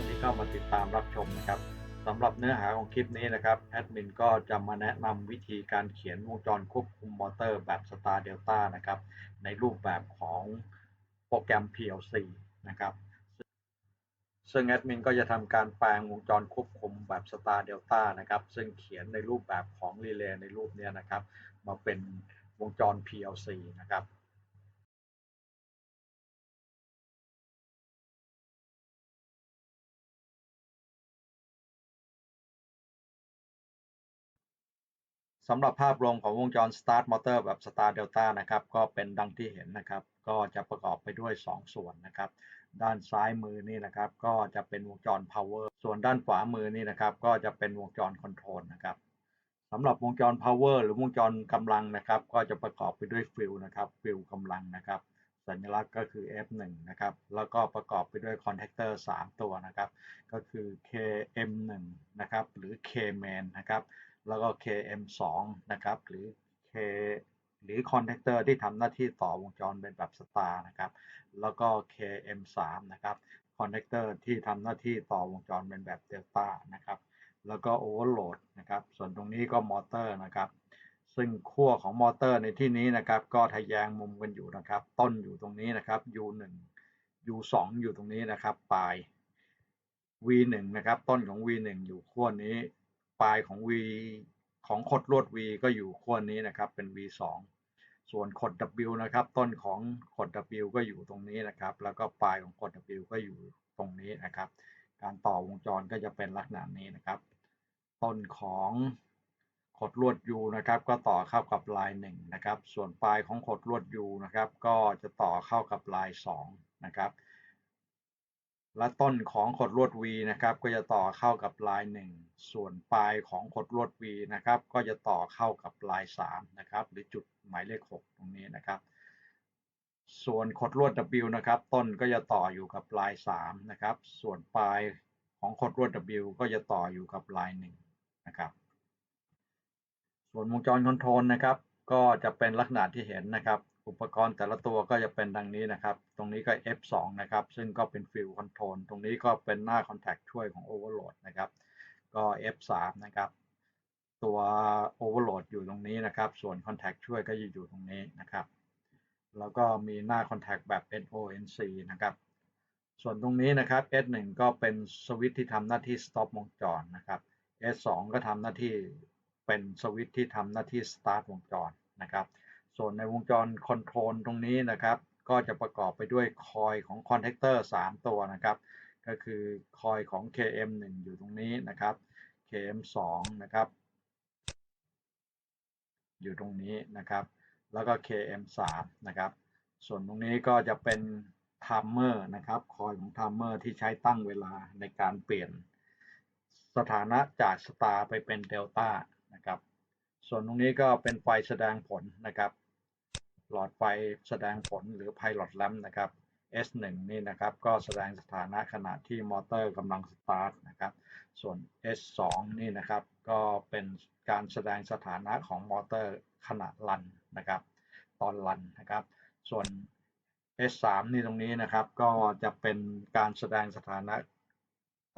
านที่เข้ามาติดตามรับชมนะครับสำหรับเนื้อหาของคลิปนี้นะครับแอดมินก็จะมาแนะนำวิธีการเขียนวงจรควบคุมมอเตอร์แบบ Star Delta นะครับในรูปแบบของโปรแกรม PLC นะครับซึ่งแอดมินก็จะทำการแปลงวงจรควบคุมแบบ Star Delta นะครับซึ่งเขียนในรูปแบบของรีเลย์ในรูปเนี้ยนะครับ มาเป็นวงจร PLC นะครับ สำหรับภาพรวมของวงจร Start Motor แบบ Star Delta นะครับ ก็เป็นดังที่เห็นนะครับ ก็จะประกอบไปด้วย 2 ส่วนนะครับ ด้านซ้ายมือนี่นะครับ ก็จะเป็นวงจร Power ส่วนด้านขวามือนี่นะครับ ก็จะเป็นวงจร Control นะครับสำหรับวงจร Power หรือวงจรกำลังนะครับ ก็จะประกอบไปด้วยฟิลนะครับ ฟิลกำลังนะครับ สัญลักษณ์ก็คือ F1 นะครับ แล้วก็ประกอบไปด้วยคอนแทคเตอร์3ตัวนะครับ ก็คือ KM1 นะครับ หรือ Kman นะครับ แล้วก็ KM2 นะครับ หรือ K หรือคอนแทคเตอร์ที่ทำหน้าที่ต่อวงจรเป็นแบบสตาร์นะครับ แล้วก็ KM3 นะครับคอนแทคเตอร์ที่ทำหน้าที่ต่อวงจรเป็นแบบเดลต้านะครับ แล้วก็โอเวอร์โหลดนะครับ ส่วนตรงนี้ก็มอเตอร์นะครับ ซึ่งขั้วของมอเตอร์ในที่นี้นะครับ ก็ทะแยงมุมกันอยู่นะครับ ต้นอยู่ตรงนี้นะครับ U1 U2 อยู่ตรงนี้นะครับ ปลาย V1 นะครับ ต้นของ V1 อยู่ขั้วนี้ ปลายของ V ของขดลวด V ก็อยู่ขั้วนี้นะครับเป็น V2 ส่วนขด W นะครับ ต้นของขด W ก็อยู่ตรงนี้นะครับ แล้วก็ปลายของขด W ก็อยู่ตรงนี้นะครับ การต่อวงจรก็จะเป็นลักษณะนี้นะครับ ต้นของขดลวด U นะครับ ก็ต่อเข้ากับลาย1นะครับ ส่วนปลายของขดลวด U นะครับ ก็จะต่อเข้ากับลาย2นะครับ และต้นของขดลวด V นะครับก็จะต่อเข้ากับลาย 1 ส่วนปลายของขดลวด V นะครับก็จะต่อเข้ากับลาย3นะครับหรือจุดหมายเลข 6 ตรงนี้นะครับ ส่วนขดลวด W นะครับ ต้นก็จะต่ออยู่กับลาย3นะครับส่วนปลายของขดลวด W ก็จะต่ออยู่กับลาย1นะครับส่วนวงจรคอนโทรลนะครับก็จะเป็นลักษณะที่เห็นนะครับ อุปกรณ์แต่ละตัวก็จะเป็นดังนี้นะครับ ตรงนี้ก็ F2 นะครับ ซึ่งก็เป็นฟิลคอนโทรลตรงนี้ก็เป็นหน้าคอนแทคช่วยของ Overload นะครับ ก็ F3 นะครับ ตัว Overload อยู่ตรงนี้นะครับ ส่วน Contact ช่วยก็จะอยู่ตรงนี้นะครับ แล้วก็มีหน้า Contact แบบ NONC นะครับ ส่วนตรงนี้นะครับ S1 ก็เป็นสวิตช์ที่ทำหน้าที่ Stop วงจรนะครับ S2 ก็ทำหน้าที่เป็นสวิตช์ที่ทำหน้าที่ Start วงจรนะครับ ส่วนในวงจรคอนโทรลตรงนี้นะครับ ก็จะประกอบไปด้วยคอยของคอนแทคเตอร์3ตัวนะครับ ก็คือคอยของ KM1 อยู่ตรงนี้นะครับ KM2 นะครับ อยู่ตรงนี้นะครับ แล้วก็ KM3 นะครับ ส่วนตรงนี้ก็จะเป็นไทม์เมอร์นะครับคอยของไทม์เมอร์ที่ใช้ตั้งเวลาในการเปลี่ยนสถานะจากสตาร์ไปเป็นเดลต้านะครับ ส่วนตรงนี้ก็เป็นไฟแสดงผลนะครับ หลอดไฟแสดงผลหรือ Pilot Lamp นะครับ S1 นี่นะครับก็แสดงสถานะขณะที่มอเตอร์กำลังสตาร์ทนะครับส่วน S2 นี่นะครับก็เป็นการแสดงสถานะของมอเตอร์ขณะรันนะครับตอนรันนะครับส่วน S3 นี่ตรงนี้นะครับก็จะเป็นการแสดงสถานะ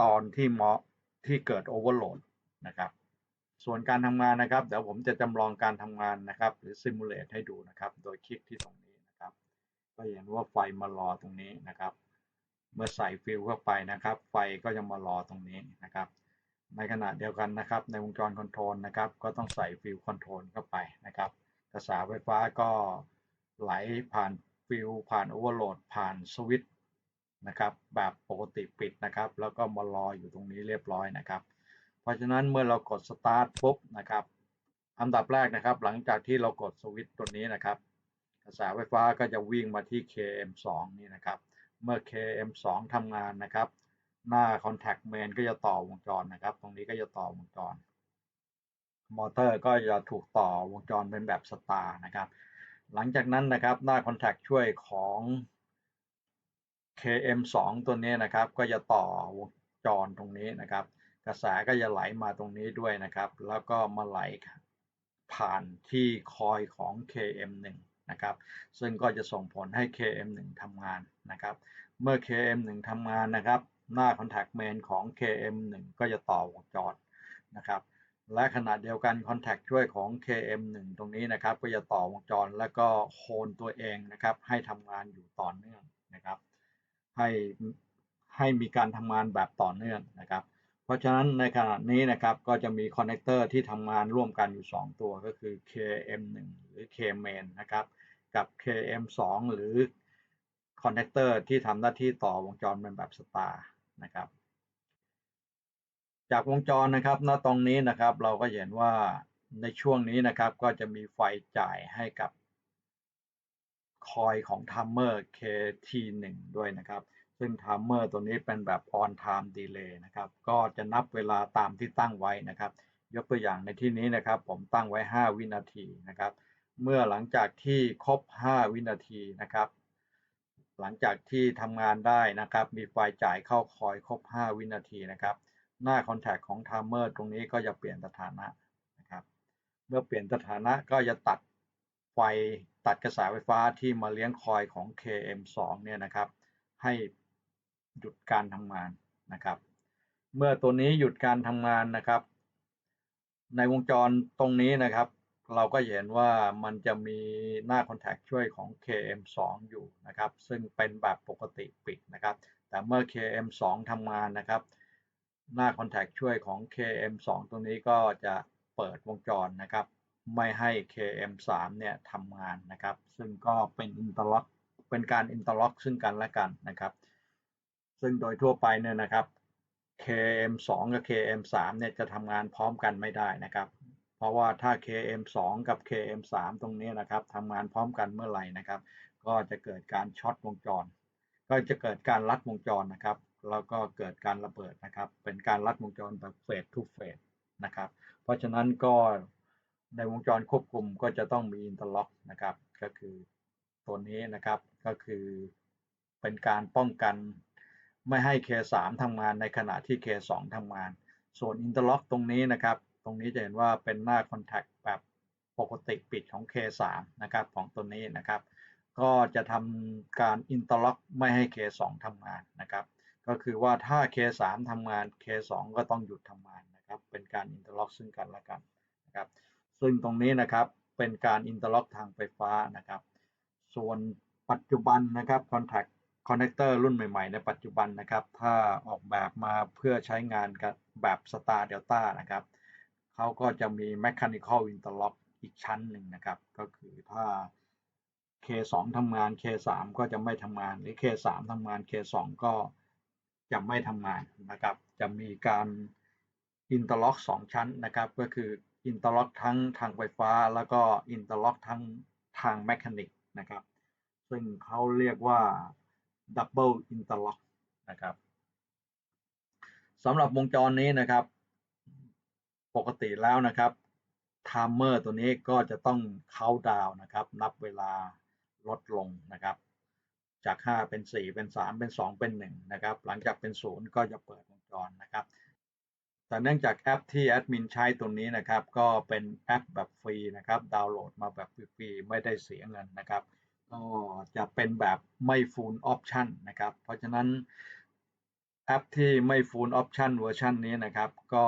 ตอนที่มอที่เกิดโอเวอร์โหลดนะครับ ส่วนการทำงานนะครับเดี๋ยวผมจะจำลองการทำงานนะครับ หรือซิมูเลตให้ดูนะครับ โดยคลิกที่ตรงนี้นะครับ ก็เห็นว่าไฟมารอตรงนี้นะครับ เมื่อใส่ฟิลเข้าไปนะครับ ไฟก็จะมารอตรงนี้นะครับ ในขณะเดียวกันนะครับ ในวงจรคอนโทรลนะครับ ก็ต้องใส่ฟิลคอนโทรลเข้าไปนะครับ กระแสไฟฟ้าก็ไหลผ่านฟิลผ่านโอเวอร์โหลดผ่านสวิตช์นะครับ แบบปกติปิดนะครับ แล้วก็มารออยู่ตรงนี้เรียบร้อยนะครับ เพราะฉะนั้นเมื่อเรากด start ปุ๊บนะครับอันดับแรกนะครับ หลังจากที่เรากดสวิตช์ตัวนี้นะครับ กระแสไฟฟ้าก็จะวิ่งมาที่ KM2 นี่นะครับ เมื่อ KM2 ทำงานนะครับ หน้า contact main ก็จะต่อวงจรนะครับ ตรงนี้ก็จะต่อวงจร มอเตอร์ก็จะถูกต่อวงจรเป็นแบบสตาร์นะครับ หลังจากนั้นนะครับ หน้า contact ช่วยของ KM2 ตัวนี้นะครับ ก็จะต่อวงจรตรงนี้นะครับ กระแสก็จะไหลมาตรงนี้ด้วยนะครับ แล้วก็มาไหลผ่านที่คอยของ KM1 นะครับ ซึ่งก็จะส่งผลให้ KM1 ทำงานนะครับ เมื่อ KM1 ทำงานนะครับ หน้า contact main ของ KM1 ก็จะต่อวงจรนะครับ และขณะเดียวกัน contact ช่วยของ KM1 ตรงนี้นะครับ ก็จะต่อวงจรแล้วก็โคนตัวเองนะครับ ให้ทำงานอยู่ต่อเนื่องนะครับ ให้ให้มีการทำงานแบบต่อเนื่องนะครับ เพราะฉะนั้นในขณะนี้นะครับก็จะมีคอนเนคเตอร์ที่ทำงานร่วมกันอยู่ 2 ตัวก็คือ KM1 หรือ KMain นะครับกับ KM2 หรือคอนเนคเตอร์ที่ทำหน้าที่ต่อวงจรเป็นแบบสตาร์นะครับจากวงจรนะครับณตรงนี้นะครับเราก็เห็นว่าในช่วงนี้นะครับก็จะมีไฟจ่ายให้กับคอยของทัมเมอร์ KT1 ด้วยนะครับ ซึ่งทัมเมอร์ตัวนี้เป็นแบบ on time delay นะครับ ก็จะนับเวลาตามที่ตั้งไว้นะครับ ยกตัวอย่างในที่นี้นะครับ ผมตั้งไว้ 5 วินาทีนะครับ เมื่อหลังจากที่ครบ 5 วินาทีนะครับ หลังจากที่ทำงานได้นะครับ มีไฟจ่ายเข้าคอยครบ 5 วินาทีนะครับ หน้าคอนแทคของทัมเมอร์ตรงนี้ก็จะเปลี่ยนสถานะนะครับ เมื่อเปลี่ยนสถานะก็จะตัดไฟตัดกระแสไฟฟ้าที่มาเลี้ยงคอยของ KM2 เนี่ยนะครับ ให้ หยุดการทำงานนะครับ เมื่อตัวนี้หยุดการทำงานนะครับ ในวงจรตรงนี้นะครับ เราก็เห็นว่ามันจะมีหน้าคอนแทคช่วยของ KM2 อยู่นะครับ ซึ่งเป็นแบบปกติปิดนะครับ แต่เมื่อ KM2 ทำงานนะครับ หน้าคอนแทคช่วยของ KM2 ตรงนี้ก็จะเปิดวงจรนะครับ ไม่ให้ KM3 เนี่ยทำงานนะครับ ซึ่งก็เป็นอินเตอร์ล็อกเป็นการอินเตอร์ล็อกซึ่งกันและกันนะครับ ซึ่งโดยทั่วไปเนี่ยนะครับ KM2 กับ KM3 เนี่ยจะทำงานพร้อมกันไม่ได้นะครับ เพราะว่าถ้า KM2 กับ KM3 ตรงนี้นะครับทำงานพร้อมกันเมื่อไหร่นะครับ ก็จะเกิดการช็อตวงจร ก็จะเกิดการลัดวงจรนะครับ แล้วก็เกิดการระเบิดนะครับ เป็นการลัดวงจรแบบเฟสทูเฟสนะครับ เพราะฉะนั้นก็ในวงจรควบคุมก็จะต้องมีอินเตอร์ล็อกนะครับ ก็คือตัวนี้นะครับ ก็คือเป็นการป้องกัน ไม่ให้ K3 ทำงานในขณะที่ K2 ทำงาน ส่วนอินเตอร์ล็อกตรงนี้นะครับ ตรงนี้จะเห็นว่าเป็นหน้าคอนแทคแบบปกติปิดของ K3 นะครับของตัวนี้นะครับ ก็จะทำการอินเตอร์ล็อกไม่ให้ K2 ทำงานนะครับ ก็คือว่าถ้า K3 ทำงาน K2 ก็ต้องหยุดทำงานนะครับ เป็นการอินเตอร์ล็อกซึ่งกันและกันนะครับ ซึ่งตรงนี้นะครับเป็นการอินเตอร์ล็อกทางไฟฟ้านะครับ ส่วนปัจจุบันนะครับคอนแทค คอนเนคเตอร์รุ่นใหม่ๆ ในปัจจุบันนะครับ ถ้าออกแบบมาเพื่อใช้งานกับแบบ Star Delta นะครับเขาก็จะมี Mechanical Interlock อีกชั้นหนึ่งนะครับ ก็คือถ้า K2 ทำงาน K3 ก็จะไม่ทำงาน หรือ K3 ทำงาน K2 ก็จะไม่ทำงานนะครับ จะมีการอินเตอร์ล็อกสองชั้นนะครับ ก็คืออินเตอร์ล็อกทั้งทางไฟฟ้า แล้วก็อินเตอร์ล็อกทั้งทางแมชานิกนะครับ ซึ่งเขาเรียกว่า Double Interlock นะครับสำหรับวงจรนี้นะครับ ปกติแล้วนะครับไทม์เมอร์ตัวนี้ก็จะต้องเข้าดาวนะครับ นับเวลาลดลงนะครับ จาก 5 เป็น 4 เป็น 3 เป็น 2 เป็น 1 นะครับ หลังจากเป็น 0 ก็จะเปิดวงจรนะครับ แต่เนื่องจากแอปที่แอดมินใช้ตัวนี้นะครับ ก็เป็นแอปแบบฟรีนะครับ ดาวน์โหลดมาแบบฟรีๆไม่ได้เสียเงินนะครับ ก็จะเป็นแบบไม่ full option นะครับ เพราะฉะนั้นแอปที่ไม่ full option เวอร์ชันนี้นะครับ ก็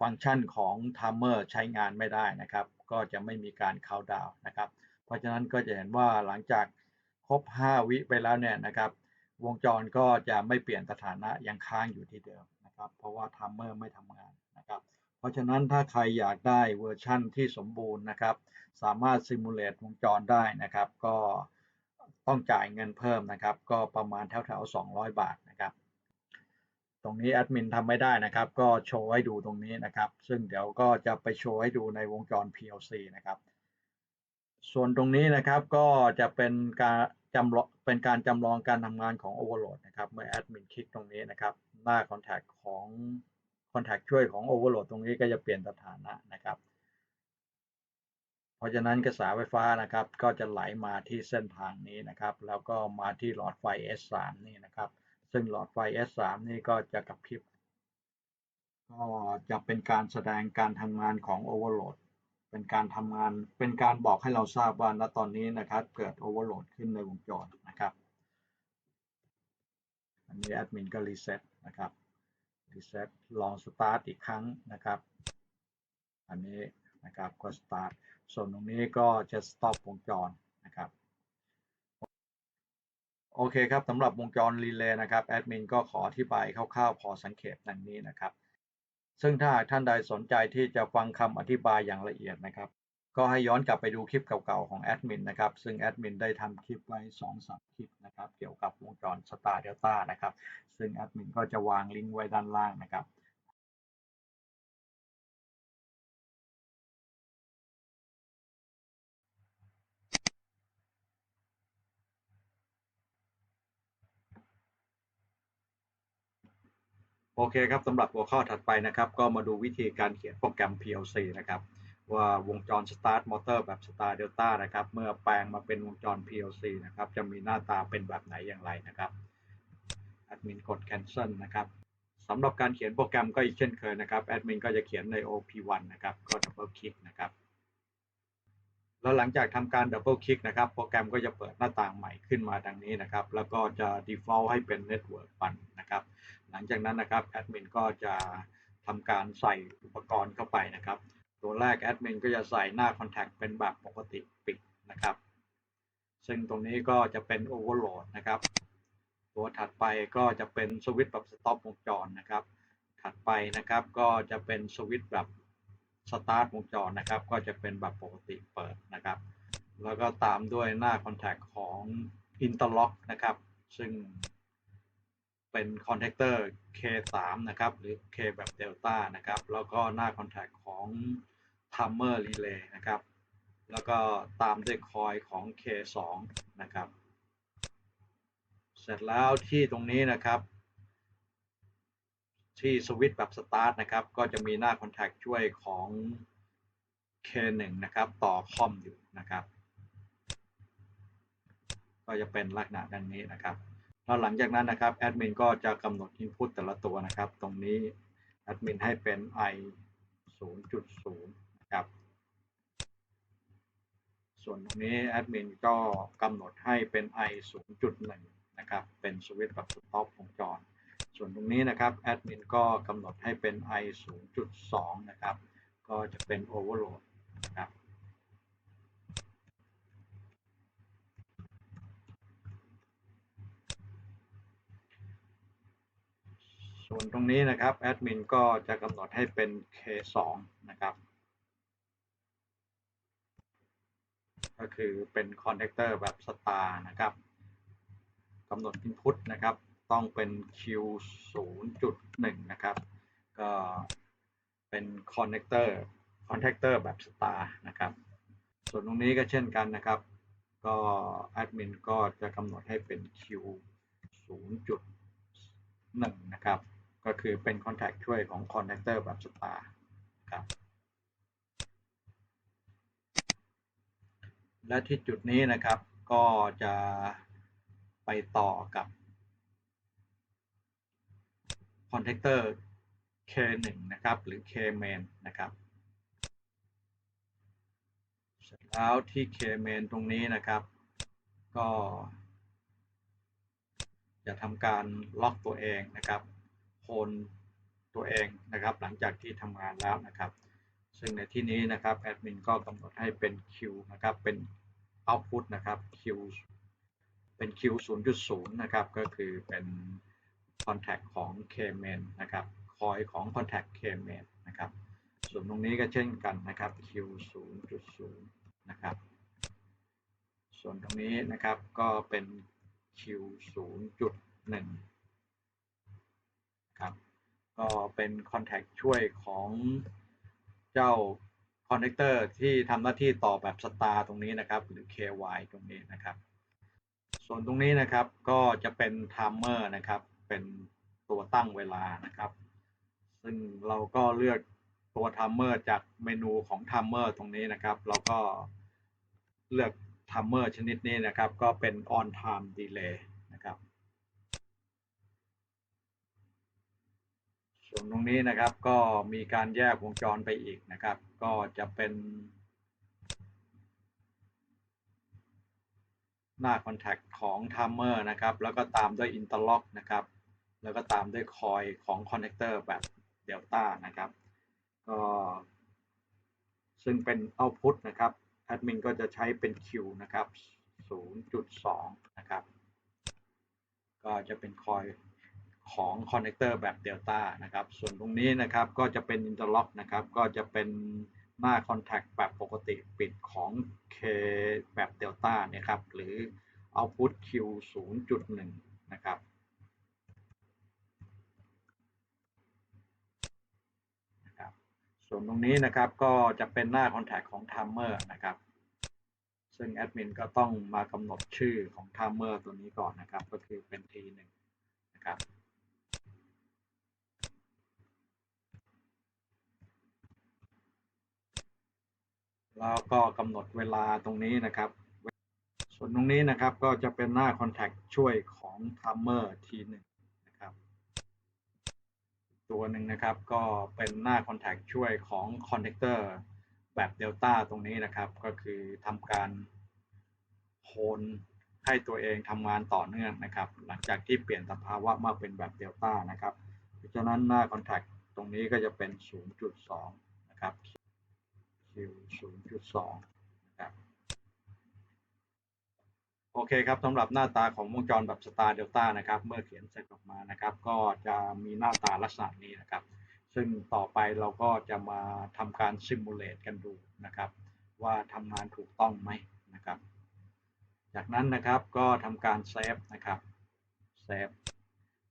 ฟังก์ชันของ timer ใช้งานไม่ได้นะครับ ก็จะไม่มีการ count down นะครับ เพราะฉะนั้นก็จะเห็นว่าหลังจากครบ 5 วิไปแล้วเนี่ยนะครับ วงจรก็จะไม่เปลี่ยนสถานะยังค้างอยู่ที่เดิมนะครับ เพราะว่า timer ไม่ทำงาน เพราะฉะนั้นถ้าใครอยากได้เวอร์ชั่นที่สมบูรณ์นะครับ สามารถซิมูเลตวงจรได้นะครับ ก็ต้องจ่ายเงินเพิ่มนะครับ ก็ประมาณแถวๆ200 บาทนะครับ ตรงนี้แอดมินทำไม่ได้นะครับ ก็โชว์ให้ดูตรงนี้นะครับ ซึ่งเดี๋ยวก็จะไปโชว์ให้ดูในวงจร PLC นะครับ ส่วนตรงนี้นะครับก็จะเป็นการจำลองเป็นการจำลองการทำงานของ Overload นะครับ เมื่อแอดมินคลิกตรงนี้นะครับ หน้า Contact ของ Contact ช่วยของ Overload ตรงนี้ก็จะเปลี่ยนสถานะนะครับ เพราะฉะนั้นกระแสไฟฟ้านะครับ ก็จะไหลมาที่เส้นทางนี้นะครับ แล้วก็มาที่หลอดไฟ S3 นี่นะครับ ซึ่งหลอดไฟ S3 นี่ก็จะกระพริบก็จะเป็นการแสดงการทำงานของ Overload เป็นการทำงานเป็นการบอกให้เราทราบว่าณตอนนี้นะครับ เกิด Overload ขึ้นในวงจรนะครับ อันนี้แอดมินก็รีเซ็ตนะครับ รีเซ็ตลองสตาร์ทอีกครั้งนะครับ อันนี้นะครับก็สตาร์ทส่วนตรงนี้ก็จะสต็อปวงจรนะครับโอเคครับสำหรับวงจรรีเลย์นะครับแอดมินก็ขออธิบายคร่าวๆ พอสังเกตดังนี้นะครับ ซึ่งถ้าท่านใดสนใจที่จะฟังคำอธิบายอย่างละเอียดนะครับ ก็ให้ย้อนกลับไปดูคลิปเก่าๆของแอดมินนะครับ ซึ่งแอดมินได้ทำคลิปไว้2อสคลิปนะครับ เกี่ยวกับวงจร Star Delta นะครับ ซึ่งแอดมินก็จะวางลิงก์ไว้ด้านล่างนะครับโอเคครับสำหรับหัวข้อถัดไปนะครับ ก็มาดูวิธีการเขียนโปรแกรม PLC นะครับ ว่าวงจร Start Motor แบบ Star Delta นะครับ เมื่อแปลงมาเป็นวงจร PLC นะครับ จะมีหน้าตาเป็นแบบไหนอย่างไรนะครับแอดมินกด cancel นะครับสำหรับการเขียนโปรแกรมก็อีกเช่นเคยนะครับแอดมินก็จะเขียนใน OP1 นะครับ ก็ double click นะครับ แล้วหลังจากทำการ double click นะครับ โปรแกรมก็จะเปิดหน้าต่างใหม่ขึ้นมาดังนี้นะครับ แล้วก็จะ default ให้เป็น network ปันนะครับ หลังจากนั้นนะครับแอดมินก็จะทำการใส่อุปกรณ์เข้าไปนะครับ ตัวแรกแอดมินก็จะใส่หน้า Contact เป็นแบบปกติปิดนะครับ ซึ่งตรงนี้ก็จะเป็น Overload นะครับ ตัวถัดไปก็จะเป็นสวิตช์แบบสต็อปวงจรนะครับ ถัดไปนะครับก็จะเป็นสวิตช์แบบสตาร์ทวงจรนะครับ ก็จะเป็นแบบปกติเปิดนะครับ แล้วก็ตามด้วยหน้า Contact ของ Interlock นะครับ ซึ่งเป็นคอนแทคเตอร์ K3 นะครับ หรือ K แบบ Delta นะครับ แล้วก็หน้า Contact ของ Timer Relay นะครับ แล้วก็ตามด้วยคอยของ K2 นะครับ เสร็จแล้วที่ตรงนี้นะครับ ที่สวิตช์แบบสตาร์ทนะครับ ก็จะมีหน้า Contact ช่วยของ K1 นะครับ ต่อคอมอยู่นะครับ ก็จะเป็นลักษณะดังนี้นะครับแล้วหลังจากนั้นนะครับแอดมินก็จะกำหนด Input แต่ละตัวนะครับ ตรงนี้แอดมินให้เป็น i 0.0นะ ครับ ส่วนตรงนี้แอดมินก็กำหนดให้เป็น i 0.1 นะครับ เป็นสวิตช์แบบสต็อปวงจร ส่วนตรงนี้นะครับแอดมินก็กำหนดให้เป็น i 0.2 นะครับ ก็จะเป็น overload นะครับส่วนตรงนี้นะครับแอดมินก็จะกำหนดให้เป็น K2 นะครับ ก็คือเป็นคอนแทคเตอร์แบบสตาร์นะครับกำหนด Input นะครับ ต้องเป็น Q 0.1 นะครับ ก็เป็นคอนแทคเตอร์คอนแทคเตอร์แบบสตาร์นะครับ ส่วนตรงนี้ก็เช่นกันนะครับ ก็แอดมินก็จะกำหนดให้เป็น Q 0.1 นะครับ ก็คือเป็นคอนแทคช่วยของคอนแทคเตอร์แบบสตาร์ครับ และที่จุดนี้นะครับก็จะไปต่อกับคอนแทคเตอร์ K1 นะครับ หรือ K main นะครับ เสร็จแล้วที่ K main ตรงนี้นะครับ ก็ จะทำการล็อกตัวเองนะครับโคนตัวเองนะครับ หลังจากที่ทำงานแล้วนะครับ ซึ่งในที่นี้นะครับแอดมินก็กำหนดให้เป็น Q นะครับเป็น output นะครับ Q เป็น Q 0.0 นะครับ ก็คือเป็น contact ของ K main นะครับคอยของ contact K main นะครับ ส่วนตรงนี้ก็เช่นกันนะครับ Q 0.0 นะครับ ส่วนตรงนี้นะครับก็เป็น Q 0.1 ครับ ก็เป็น contact ช่วยของ เจ้าคอนเนคเตอร์ที่ทำหน้าที่ต่อแบบสตาร์ตรงนี้นะครับ หรือ KY ตรงนี้นะครับ ส่วนตรงนี้นะครับก็จะเป็นไทม์เมอร์นะครับ เป็นตัวตั้งเวลานะครับ ซึ่งเราก็เลือกตัวไทม์เมอร์จากเมนูของไทม์เมอร์ตรงนี้นะครับ เราก็เลือกไทม์เมอร์ชนิดนี้นะครับ ก็เป็น on time delay นะครับ ส่วนตรงนี้นะครับก็มีการแยกวงจรไปอีกนะครับ ก็จะเป็นหน้า Contact ของ Timer นะครับ แล้วก็ตามด้วย Interlock นะครับ แล้วก็ตามด้วยคอยของคอนเนคเตอร์แบบเดลต้านะครับ ก็ซึ่งเป็น Output นะครับแอดมินก็จะใช้เป็น Q นะครับ 0.2 นะครับ ก็จะเป็นคอย ของคอนเนคเตอร์แบบเดลต้านะครับ ส่วนตรงนี้นะครับก็จะเป็นอินเตอร์ล็อกนะครับ ก็จะเป็นหน้าคอนแทคแบบปกติปิดของ K แบบเดลต้านี่ครับ หรือ Output Q 0.1 นะครับส่วนตรงนี้นะครับก็จะเป็นหน้าคอนแทคของ Timer นะครับ ซึ่งแอดมินก็ต้องมากำหนดชื่อของ Timer ตัวนี้ก่อนนะครับ ก็คือเป็น T1 นะครับ แล้วก็กำหนดเวลาตรงนี้นะครับ ส่วนตรงนี้นะครับก็จะเป็นหน้า Contact ช่วยของ Timer T1 นะครับตัวหนึ่งนะครับก็เป็นหน้า Contact ช่วยของ Connector แบบ Delta ตรงนี้นะครับ ก็คือทำการโคนให้ตัวเองทำงานต่อเนื่องนะครับ หลังจากที่เปลี่ยนสภาวะมาเป็นแบบ Delta นะครับ เพราะฉะนั้นหน้า Contact ตรงนี้ก็จะเป็น 0.2 นะครับ Q 0.2นะครับโอเคครับสำหรับหน้าตาของวงจรแบบ Star Delta นะครับ เมื่อเขียนเสร็จออกมานะครับ ก็จะมีหน้าตาลักษณะนี้นะครับ ซึ่งต่อไปเราก็จะมาทำการซิมูเลตกันดูนะครับ ว่าทำงานถูกต้องไหมนะครับ จากนั้นนะครับก็ทำการเซฟนะครับเซฟ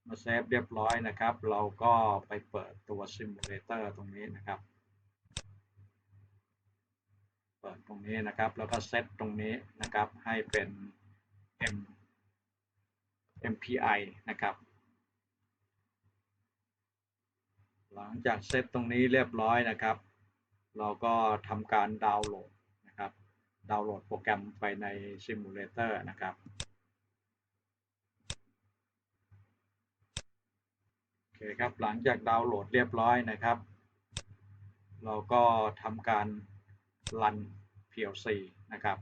มื่อเซฟเรียบร้อยนะครับ เราก็ไปเปิดตัวซิมูเลเตอร์ตรงนี้นะครับ เปิดตรงนี้นะครับ แล้วก็เซตตรงนี้นะครับ ให้เป็น M MPI นะครับ หลังจากเซตตรงนี้เรียบร้อยนะครับ เราก็ทำการดาวน์โหลดนะครับ ดาวน์โหลดโปรแกรมไปในซิมูเลเตอร์นะครับโอเคครับหลังจากดาวน์โหลดเรียบร้อยนะครับ เราก็ทำการ รัน PLC นะครับ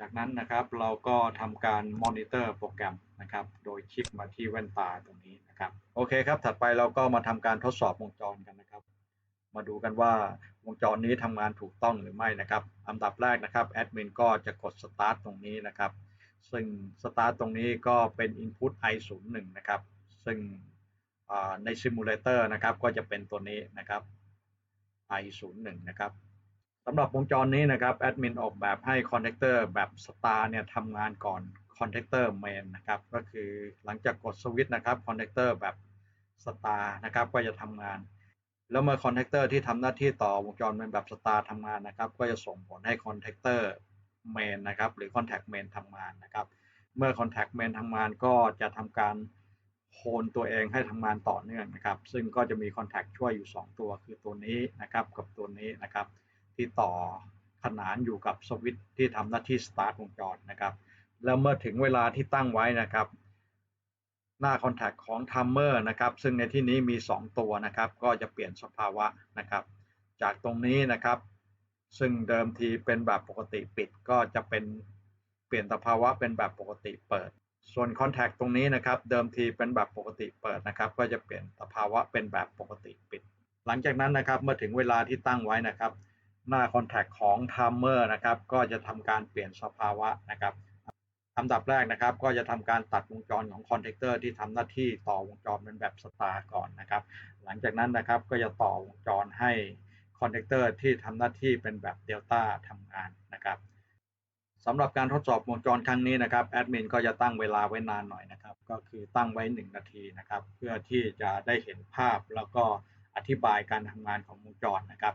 จากนั้นนะครับเราก็ทำการมอนิเตอร์โปรแกรมนะครับ โดยคลิกมาที่แว่นตาตรงนี้นะครับ โอเคครับ ถัดไปเราก็มาทำการทดสอบวงจรกันนะครับ มาดูกันว่าวงจรนี้ทำงานถูกต้องหรือไม่นะครับอันดับแรกนะครับแอดมินก็จะกด Start ตรงนี้นะครับ ซึ่ง Start ตรงนี้ก็เป็น Input i01 นะครับ ซึ่งในซิมูเลเตอร์นะครับก็จะเป็นตัวนี้นะครับ i01 นะครับ สำหรับวงจรนี้นะครับแอดมินออกแบบให้คอนเนคเตอร์แบบ Star เนี่ยทำงานก่อนคอนเนคเตอร์เมนนะครับก็คือหลังจากกดสวิตช์นะครับคอนเนคเตอร์แบบ Star นะครับก็จะทำงาน แล้วเมื่อคอนแทคเตอร์ที่ทำหน้าที่ต่อวงจรเป็นแบบ Star ทำงานนะครับก็จะส่งผลให้คอนแทคเตอร์เมนนะครับหรือคอนแทคเมนทำงานนะครับเมื่อคอนแทคเมนทำงานก็จะทำการโคนตัวเองให้ทำงานต่อเนื่องนะครับซึ่งก็จะมีคอนแทคช่วยอยู่ 2 ตัวคือตัวนี้นะครับกับตัวนี้นะครับ ที่ต่อขนานอยู่กับสวิตช์ที่ทำหน้าที่ start วงจรนะครับ แล้วเมื่อถึงเวลาที่ตั้งไว้นะครับ หน้าคอนแทคของ Timer นะครับ ซึ่งในที่นี้มี 2 ตัวนะครับ ก็จะเปลี่ยนสภาวะนะครับ จากตรงนี้นะครับ ซึ่งเดิมทีเป็นแบบปกติปิดก็จะเป็นเปลี่ยนสภาวะเป็นแบบปกติเปิด ส่วนคอนแทคตรงนี้นะครับ เดิมทีเป็นแบบปกติเปิดนะครับ ก็จะเปลี่ยนสภาวะเป็นแบบปกติปิด หลังจากนั้นนะครับเมื่อถึงเวลาที่ตั้งไว้นะครับ หน้าคอนแทคของ Timer นะครับ ก็จะทำการเปลี่ยนสภาวะนะครับอันดับแรกนะครับ ก็จะทำการตัดวงจรของคอนแทคเตอร์ที่ทำหน้าที่ต่อวงจรเป็นแบบสตาร์ก่อนนะครับ หลังจากนั้นนะครับก็จะต่อวงจรให้คอนแทคเตอร์ที่ทำหน้าที่เป็นแบบเดลต้าทำงานนะครับสำหรับการทดสอบวงจรครั้งนี้นะครับแอดมินก็จะตั้งเวลาไว้นานหน่อยนะครับ ก็คือตั้งไว้ 1 นาทีนะครับ เพื่อที่จะได้เห็นภาพแล้วก็อธิบายการทำงานของวงจรนะครับ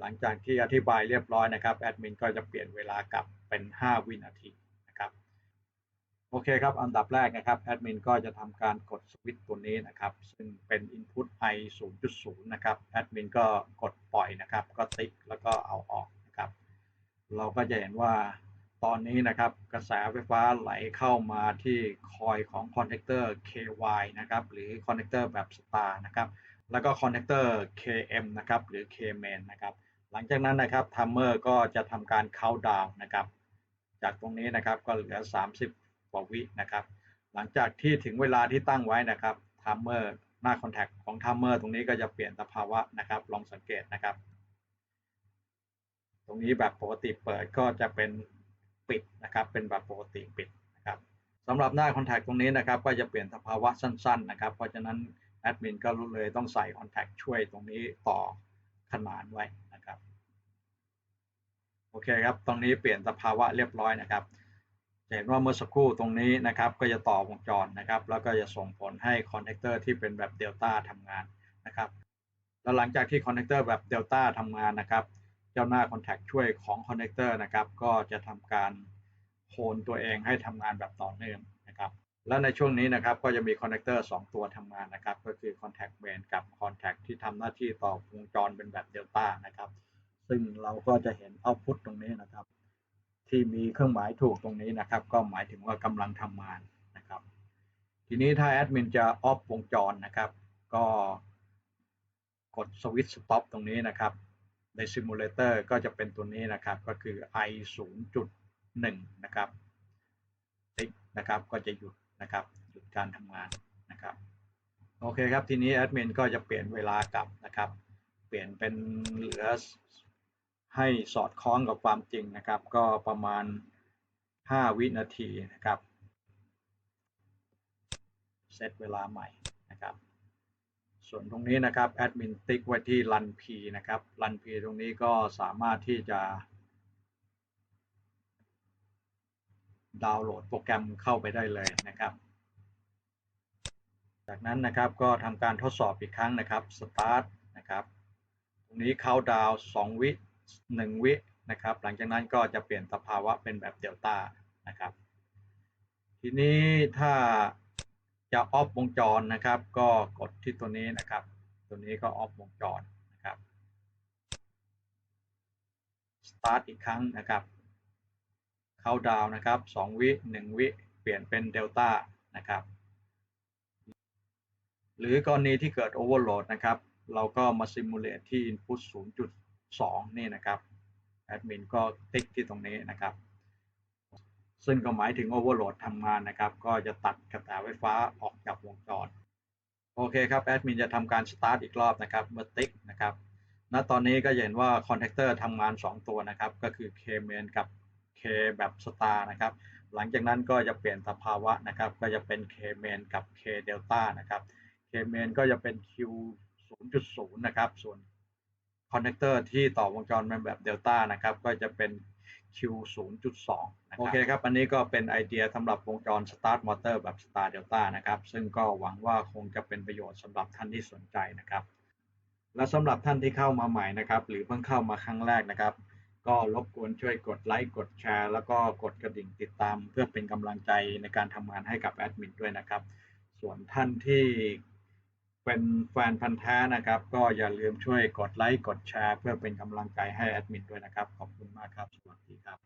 หลังจากที่อธิบายเรียบร้อยนะครับแอดมินก็จะเปลี่ยนเวลากลับเป็น 5 วินาทีนะครับโอเคครับอันดับแรกนะครับแอดมินก็จะทำการกดสวิตช์ตัวนี้นะครับ ซึ่งเป็น Input i 0.0 นะครับแอดมินก็กดปล่อยนะครับ ก็ติ๊กแล้วก็เอาออกนะครับ เราก็จะเห็นว่าตอนนี้นะครับกระแสไฟฟ้าไหลเข้ามาที่คอยของคอนแทคเตอร์ KY นะครับ หรือคอนแทคเตอร์แบบ Star นะครับ แล้วก็คอนแทคเตอร์ KM นะครับหรือ K-main นะครับหลังจากนั้นนะครับทัมเมอร์ก็จะทำการ count down นะครับ จากตรงนี้นะครับก็เหลือ 30กว่าวินะครับ หลังจากที่ถึงเวลาที่ตั้งไว้นะครับไทม์เมอร์หน้าคอนแทคของไทม์เมอร์ตรงนี้ก็จะเปลี่ยนสภาวะนะครับ ลองสังเกตนะครับ ตรงนี้แบบปกติเปิดก็จะเป็นปิดนะครับ เป็นแบบปกติปิดนะครับสำหรับหน้าคอนแทคตรงนี้นะครับ ก็จะเปลี่ยนสภาวะสั้น ๆ นะครับ เพราะฉะนั้น แอดมินก็เลยต้องใส่คอนแทคช่วยตรงนี้ต่อขนานไว้นะครับ โอเคครับ ตรงนี้เปลี่ยนสภาวะเรียบร้อยนะครับจะเห็นว่าเมื่อสักครู่ตรงนี้นะครับ ก็จะต่อวงจรนะครับ แล้วก็จะส่งผลให้คอนแทคเตอร์ที่เป็นแบบเดลต้าทำงานนะครับ แล้วหลังจากที่คอนแทคเตอร์แบบเดลต้าทำงานนะครับ เจ้าหน้าคอนแทคช่วยของคอนเนคเตอร์นะครับ ก็จะทำการโคนตัวเองให้ทำงานแบบต่อเนื่อง และในช่วงนี้นะครับก็จะมีคอนเนคเตอร์2ตัวทำงานนะครับ ก็คือ Contact Main กับ Contact ที่ทำหน้าที่ต่อวงจรเป็นแบบเดลต้านะครับ ซึ่งเราก็จะเห็น Output ตรงนี้นะครับ ที่มีเครื่องหมายถูกตรงนี้นะครับ ก็หมายถึงว่ากำลังทำงานนะครับ ทีนี้ถ้าแอดมินจะออฟวงจรนะครับ ก็กดสวิตช์สต็อปตรงนี้นะครับ ในซิมูเลเตอร์ก็จะเป็นตัวนี้นะครับ ก็คือ i 0.1 นะครับติ๊กนะครับก็จะหยุด นะครับหยุดการทำงานนะครับโอเคครับทีนี้แอดมินก็จะเปลี่ยนเวลากลับนะครับ เปลี่ยนเป็นเหลือให้สอดคล้องกับความจริงนะครับ ก็ประมาณ 5 วินาทีนะครับเซตเวลาใหม่นะครับ ส่วนตรงนี้นะครับแอดมินติ๊กไว้ที่ run p นะครับ run p ตรงนี้ก็สามารถที่จะ ดาวน์โหลดโปรแกรมเข้าไปได้เลยนะครับ จากนั้นนะครับก็ทำการทดสอบอีกครั้งนะครับ start นะครับตรงนี้เข้าดาว2วิ1วินะครับ หลังจากนั้นก็จะเปลี่ยนสภาวะเป็นแบบเดลต้านะครับ ทีนี้ถ้าจะออฟวงจรนะครับ ก็กดที่ตัวนี้นะครับ ตัวนี้ก็ออฟวงจรนะครับ start อีกครั้งนะครับ เข้าดาวนะครับ 2 วิ 1 วิ เปลี่ยนเป็นเดลต้านะครับ หรือกรณีที่เกิด overload นะครับ เราก็มา simulate ที่ input 0.2 นี่นะครับแอดมินก็ติ๊กที่ตรงนี้นะครับ ซึ่งก็หมายถึง overload ทำงานนะครับ ก็จะตัดกระแสไฟฟ้าออกจากวงจรโอเคครับแอดมินจะทำการ start อีกรอบนะครับเมื่อติ๊กนะครับณตอนนี้ก็เห็นว่าคอนแทคเตอร์ทำงาน 2 ตัวนะครับ ก็คือ K main กับ K แบบสตาร์นะครับ หลังจากนั้นก็จะเปลี่ยนสภาวะนะครับ ก็จะเป็น K main กับ K delta นะครับ K main ก็จะเป็น Q 0.0 นะครับ ส่วนคอนแทคเตอร์ที่ต่อวงจรเป็นแบบเดลต้านะครับ ก็จะเป็น Q 0.2นะครับโอเคครับ อันนี้ก็เป็นไอเดียสำหรับวงจร Start Motor แบบ Star Delta นะครับ ซึ่งก็หวังว่าคงจะเป็นประโยชน์สำหรับท่านที่สนใจนะครับ และสำหรับท่านที่เข้ามาใหม่นะครับ หรือเพิ่งเข้ามาครั้งแรกนะครับ ก็รบกวนช่วยกดไลค์กดแชร์ แล้วก็กดกระดิ่งติดตาม เพื่อเป็นกำลังใจในการทำงานให้กับแอดมินด้วยนะครับ ส่วนท่านที่เป็นแฟนพันธ์แท้นะครับ ก็อย่าลืมช่วยกดไลค์กดแชร์ เพื่อเป็นกำลังใจให้แอดมินด้วยนะครับ ขอบคุณมากครับ สวัสดีครับ